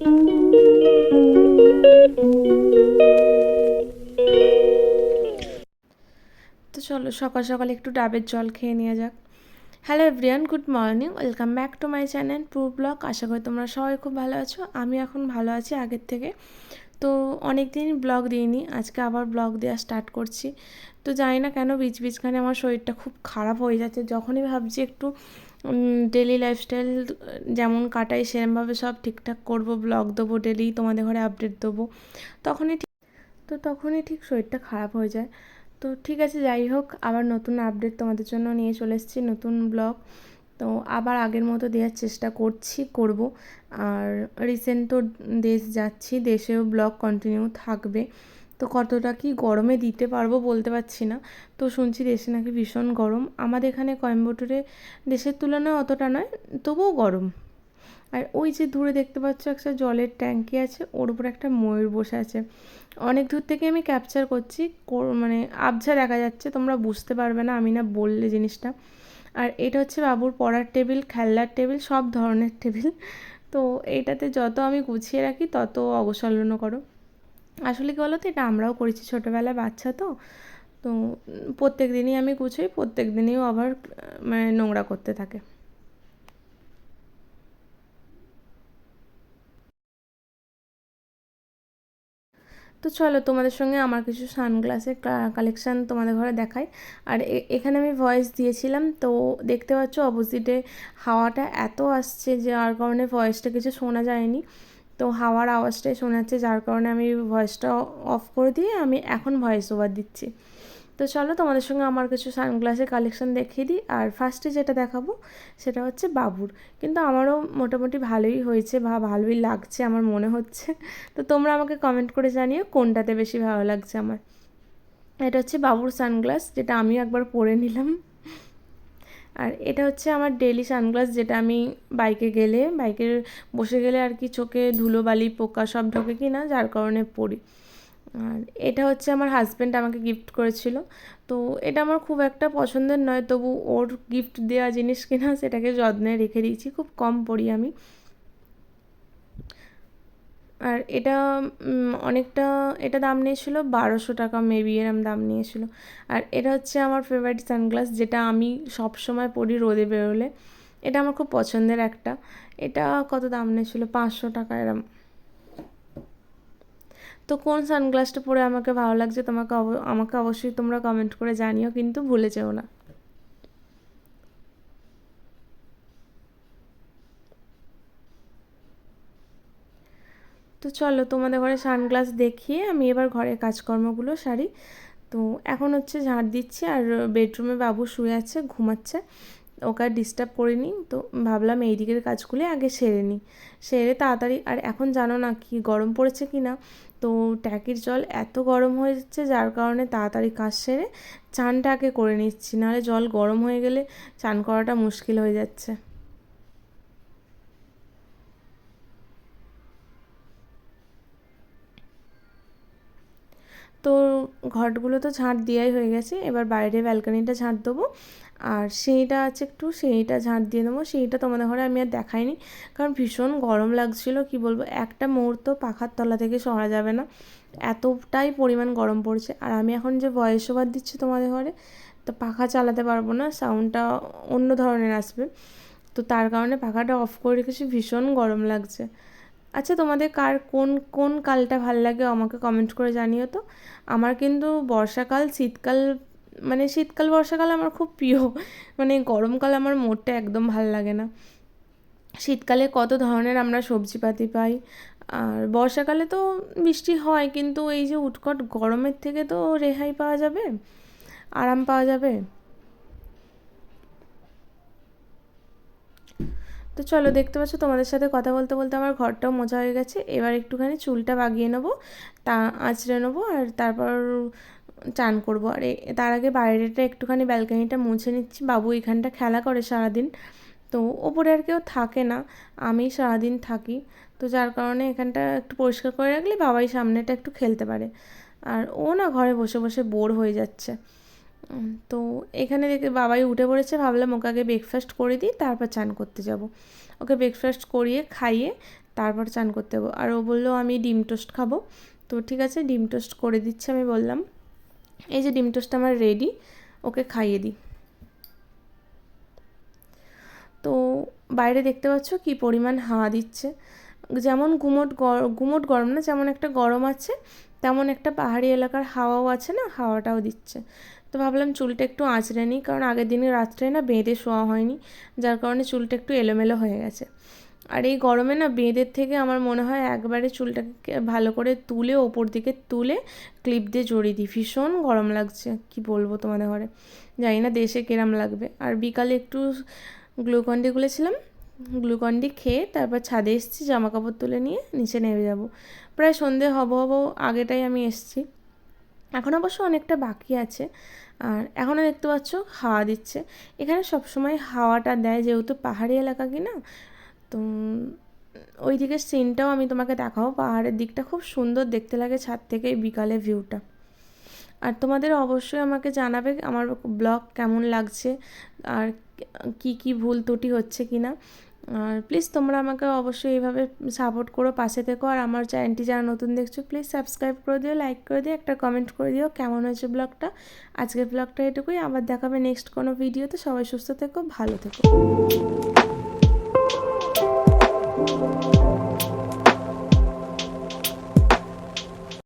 তো চলো সকাল সকাল একটু ডাবের জল খেয়ে নেওয়া যাক। Hello everyone good morning welcome back to my channel Pru vlog আশা করি তোমরা সবাই খুব ভালো আছো, আমি এখন ভালো আছি আগের থেকে। তো অনেক দিন ব্লগ দিইনি, আজকে আবার ব্লগ দেওয়া স্টার্ট করছি। তো জানি না কেন বিচ বিচখানে আমার শরীরটা খুব খারাপ হয়ে যাচ্ছে। যখনই ভাবছি একটু ডেলি লাইফস্টাইল যেমন কাটাই সেরমভাবে সব ঠিকঠাক করব ব্লগ দেবো ডেলি তোমাদের ঘরে আপডেট দেবো, তখনই ঠিক, তো তখনই ঠিক শরীরটা খারাপ হয়ে যায়। তো ঠিক আছে, যাই হোক, আবার নতুন আপডেট তোমাদের জন্য নিয়ে চলে এসেছি, নতুন ব্লগ তো আবার আগের মতো দেওয়ার চেষ্টা করছি, করব। আর রিসেন্ট তো দেশ যাচ্ছি, দেশেও ব্লগ কন্টিনিউ থাকবে। তো কতটা কি গরমে দিতে পারব বলতে পারছি না। তো শুনছি দেশে নাকি ভীষণ গরম। আমাদের এখানে কোয়েম্বাটুরে দেশের তুলনায় অতটা নয়, তবুও গরম। আর ওই যে দূরে দেখতে পাচ্ছ একটা জলের ট্যাঙ্কি আছে, ওর উপর একটা ময়ূর বসে আছে। অনেক দূর থেকে আমি ক্যাপচার করছি মানে আবছা দেখা যাচ্ছে, তোমরা বুঝতে পারবে না, আমি না বললে জিনিসটা। আর এটা হচ্ছে বাবুর পড়ার টেবিল, খেলনার টেবিল, সব ধরনের টেবিল। তো এইটাতে যত আমি গুছিয়ে রাখি, তত অবসন্ন করো। আসলে কী বলো তো এটা আমরাও করেছি ছোটোবেলায় বাচ্চা তো। তো প্রত্যেক দিনই আমি গুছোই, প্রত্যেক দিনই আবার মানে নোংরা করতে থাকে। তো চলো তোমাদের সঙ্গে আমার কিছু সানগ্লাসের কালেকশান তোমাদের ঘরে দেখাই। আর এখানে আমি ভয়েস দিয়েছিলাম, তো দেখতে পাচ্ছ অপোজিটে হাওয়াটা এত আসছে যার কারণে ভয়েসটা কিছু শোনা যায়নি। তো হাওয়ার আওয়াজটাই শোনাচ্ছে, যার কারণে আমি ভয়েসটা অফ করে দিয়ে আমি এখন ভয়েস ওভার দিচ্ছি। তো চলো তোমাদের সঙ্গে আমার কিছু সানগ্লাসের কালেকশন দেখিয়ে দিই, আর ফার্স্টে যেটা দেখাবো সেটা হচ্ছে বাবুর। কিন্তু আমারও মোটামুটি ভালোই হয়েছে বা ভালোই লাগছে আমার মনে হচ্ছে। তো তোমরা আমাকে কমেন্ট করে জানিও কোনটাতে বেশি ভালো লাগছে আমার। এটা হচ্ছে বাবুর সানগ্লাস যেটা আমিও একবার পরে নিলাম। আর এটা হচ্ছে আমার ডেলি সানগ্লাস যেটা আমি বাইকে গেলে বাইকে বসে গেলে আর কি চোখে ধুলো, বালি, পোকা সব ঢোকে কি না যার কারণে পড়ি। আর এটা হচ্ছে আমার হাজব্যান্ড আমাকে গিফট করেছিল। তো এটা আমার খুব একটা পছন্দের নয়, তবু ওর গিফট দেওয়া জিনিস কিনা সেটাকে যত্নে রেখে দিয়েছি। খুব কম পড়ি আমি। আর এটা অনেকটা, এটা দাম নিয়েছিল বারোশো টাকা মেবি এরম দাম নিয়েছিল। আর এটা হচ্ছে আমার ফেভারিট সানগ্লাস যেটা আমি সব সময় পরি রোদে বেরোলে। এটা আমার খুব পছন্দের একটা। এটা কত দাম নিয়েছিল? পাঁচশো টাকা এরম। তো কোন সানগ্লাসটা পরে আমাকে ভালো লাগছে, তোমাকে আমাকে অবশ্যই তোমরা কমেন্ট করে জানিও, কিন্তু ভুলে যেও না। তো চলো তোমাদের ঘরে সানগ্লাস দেখিয়ে আমি এবার ঘরের কাজকর্মগুলো সারি। তো এখন হচ্ছে ঝাড় দিচ্ছি আর বেডরুমে বাবু শুয়ে আছে, ঘুমাচ্ছে। ওকে আর ডিস্টার্ব করিনি, তো ভাবলাম এই দিকের কাজগুলি আগে সেরে নিই। সেরে তাড়াতাড়ি, আর এখন জানো না কি গরম পড়েছে কি না? তো ট্যাকির জল এত গরম হয়ে যাচ্ছে যার কারণে তাড়াতাড়ি কাজ সেরে চানটা আগে করে নিচ্ছি, নাহলে জল গরম হয়ে গেলে চান করাটা মুশকিল হয়ে যাচ্ছে। তো ঘরগুলো তো ঝাঁট দেওয়াই হয়ে গেছে, এবার বাইরে ব্যালকানিটা ঝাঁট দেবো। আর সেইটা আছে একটু, সেইটা ঝাঁট দিয়ে দেবো, সেইটা তোমাদের ঘরে আমি আর দেখাইনি। কারণ ভীষণ গরম লাগছিল, কি বলব, একটা মুহূর্ত পাখার তলা থেকে সরা যাবে না। এতটাই পরিমাণ গরম পড়ছে, আর আমি এখন যে ভয়েস ওভার দিচ্ছি তোমাদের ঘরে, তো পাখা চালাতে পারব না সাউন্ডটা অন্য ধরনের আসবে। তো তার কারণে পাখাটা অফ করে রেখেছি, ভীষণ গরম লাগছে। আচ্ছা তোমাদের কার, কোন কোন কালটা ভালো লাগে আমাকে কমেন্ট করে জানিও তো। আমার কিন্তু বর্ষাকাল, শীতকাল মানে শীতকাল, বর্ষাকাল আমার খুব প্রিয়। মানে গরমকাল আমার মোটটা একদম ভালো লাগে না। শীতকালে কত ধরনের আমরা সবজিপাতি পাই। আর বর্ষাকালে তো বৃষ্টি হয়, কিন্তু এই যে উৎকট গরমের থেকে তো রেহাই পাওয়া যাবে, আরাম পাওয়া যাবে। তো চলো দেখতে পাচ্ছ, তোমাদের সাথে কথা বলতে বলতে আমার ঘরটাও মোছা হয়ে গেছে। এবার একটুখানি চুলটা বাগিয়ে নেব, তা আঁচড়ে নেব আর তারপর চান করব। আর তার আগে বাইরেটা একটুখানি ব্যালকানিটা মুছে নিচ্ছি। বাবু এখানটা খেলা করে সারাদিন, তো ওপরে আর কেউ থাকে না, আমি সারাদিন থাকি। তো যার কারণে এখানটা একটু পরিষ্কার করে রাখলে বাবাই সামনেটা একটু খেলতে পারে। আর ও না ঘরে বসে বসে বোর হয়ে যাচ্ছে। তো এখানে দেখে বাবাই উঠে পড়েছে, ভাবলাম ওকে আগে ব্রেকফাস্ট করে দিই, তারপর চান করতে যাব। ওকে ব্রেকফাস্ট করিয়ে খাইয়ে তারপর চান করতে যাব। আর ও বলল, আমি ডিম টোস্ট খাব। তো ঠিক আছে, ডিম টোস্ট করে দিচ্ছি আমি বললাম। এই যে ডিম টোস্ট আমার রেডি ওকে খাইয়ে দিই। তো বাইরে দেখতে পাচ্ছ কি পরিমাণ হাওয়া দিচ্ছে। যেমন গুমট গুমট গরম না, যেমন একটা গরম আছে, তেমন একটা পাহাড়ি এলাকার হাওয়াও আছে না, হাওয়াটাও দিচ্ছে। তো ভাবলাম চুলটা একটু আঁচড়ে নিই, কারণ আগের দিনে রাত্রে না বেঁধে শোয়া হয়নি, যার কারণে চুলটা একটু এলোমেলো হয়ে গেছে। আর এই গরমে না বেঁধের থেকে আমার মনে হয় একবারে চুলটাকে ভালো করে তুলে, ওপর দিকে তুলে, ক্লিপ দিয়ে জড়িয়ে দিই। ভীষণ গরম লাগছে, কি বলব তোমাদের ঘরে? জানি না দেশে কিরাম লাগবে। আর বিকালে একটু গ্লুকন্ডি গুলেছিলাম গ্লুকন্ডি খেয়ে তারপর ছাদে এসেছি জামা কাপড় তুলে নিয়ে নিচে নেমে যাব। প্রায় সন্ধে হব হব আগেটাই আমি এসেছি। এখন অবশ্য অনেকটা বাকি আছে, আর এখনও দেখতে পাচ্ছ হাওয়া দিচ্ছে। এখানে সবসময় হাওয়াটা দেয় যেহেতু পাহাড়ি এলাকা কি না? তো ওই দিকের সিনটাও আমি তোমাকে দেখাবো, পাহাড়ের দিকটা খুব সুন্দর দেখতে লাগে ছাদ থেকে বিকালে ভিউটা। আর তোমাদের অবশ্যই আমাকে জানাবে আমার ব্লগ কেমন লাগছে, আর কি কি ভুল ত্রুটি হচ্ছে কি না। আর প্লিজ তোমরা আমাকে অবশ্যই এইভাবে সাপোর্ট করো, পাশে থেকো। আর আমার চ্যানেলটি যারা নতুন দেখছ প্লিজ সাবস্ক্রাইব করে দিও লাইক করে দিও, একটা কমেন্ট করে দিও। কেমন হয়েছে ব্লগটা আজকের ব্লগটা এটুকুই। আবার দেখাবে নেক্সট কোনো ভিডিওতে সবাই সুস্থ থেকো, ভালো থেকো।